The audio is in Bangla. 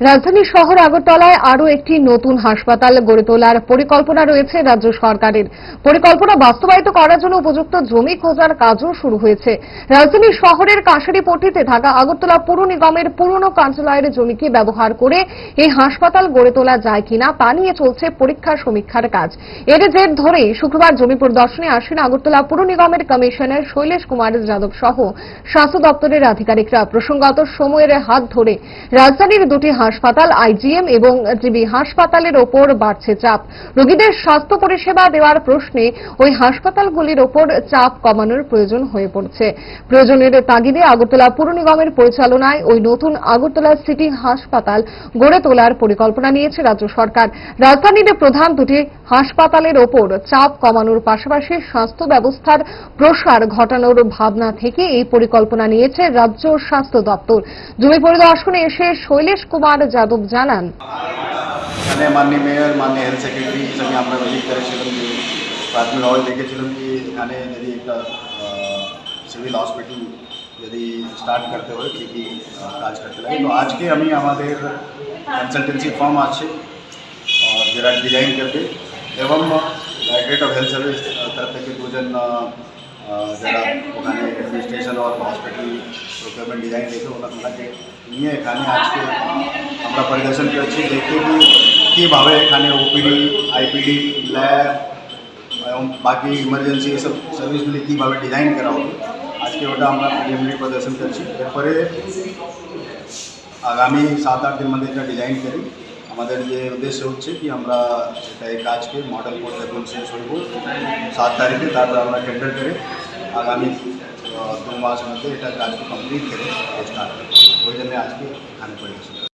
রাজধানী শহর আগরতলায় আরও একটি নতুন হাসপাতাল গড়ে তোলার পরিকল্পনা রয়েছে রাজ্য সরকারের। পরিকল্পনা বাস্তবায়িত করার জন্য উপযুক্ত জমি খোঁজার কাজও শুরু হয়েছে। রাজধানী শহরের কাঁসারিপট্টিতে থাকা আগরতলা পুর নিগমের পুরনো কার্যালয়ের জমিকে ব্যবহার করে এই হাসপাতাল গড়ে তোলা যায় কিনা তা নিয়ে চলছে পরীক্ষা সমীক্ষার কাজ। এর জের ধরেই শুক্রবার জমি পরিদর্শনে আসেন আগরতলা পুর নিগমের কমিশনার শৈলেশ কুমার যাদব সহ স্বাস্থ্য দপ্তরের আধিকারিকরা। প্রসঙ্গত সময়ের হাত ধরে রাজধানীর দুটি হাসপাতাল আইজিএম এবং জিবি হাসপাতালের ওপর বাড়ছে চাপ। রোগীদের স্বাস্থ্য পরিষেবা দেওয়ার প্রশ্নে ওই হাসপাতালগুলির ওপর চাপ কমানোর প্রয়োজন হয়ে পড়ছে। প্রয়োজনের তাগিদে আগরতলা পুর নিগমের পরিচালনায় ওই নতুন আগরতলা সিটি হাসপাতাল গড়ে তোলার পরিকল্পনা নিয়েছে রাজ্য সরকার। রাজধানীর প্রধান দুটি হাসপাতালের ওপর চাপ কমানোর পাশাপাশি স্বাস্থ্য ব্যবস্থার প্রসার ঘটানোর ভাবনা থেকে এই পরিকল্পনা নিয়েছে রাজ্য স্বাস্থ্য দপ্তর। জমি পরিদর্শনে এসে শৈলেশ কুমার যাদব জানান। সিভিল হসপিটাল যদি স্টার্ট করতে কী কী কাজ করতে লাগে তো আজকে আমি আমাদের কনসালটেন্সি ফার্ম আছে আর যারা ডিজাইন করবে। এবং ডাইরেক্টরেট অফ হেলথ সার্ভিস তরফ থেকে দুজন আহ, আহ, যারা ওখানে অ্যাডমিনিস্ট্রেশন আর হসপিটাল প্রোকিউরমেন্ট ডিজাইন দেখে ওনা- ওনাকে নিয়ে এখানে আজকে আমরা পরিদর্শন করেছি দেখতে কি কীভাবে এখানে ওপিডি আইপিডি ল্যাব এবং বাকি ইমার্জেন্সি এসব সার্ভিসগুলি কীভাবে ডিজাইন করা হবে আজকে ওটা আমরা প্রিলিমিনারি প্রদর্শন করছি এরপরে আগামী সাত আট দিন মধ্যে এটা ডিজাইন করি আমাদের যে উদ্দেশ্য হচ্ছে কি আমরা এটা এই কাজকে মডেল কোড যখন শেষ হইব সাত তারিখে তারপর আমরা টেন্ডার করে আগামী আহ, দু মাস মধ্যে এটা কাজকে কমপ্লিট করে স্টার্ট করব ওই জন্য আজকে এখানে পরিদর্শন করি।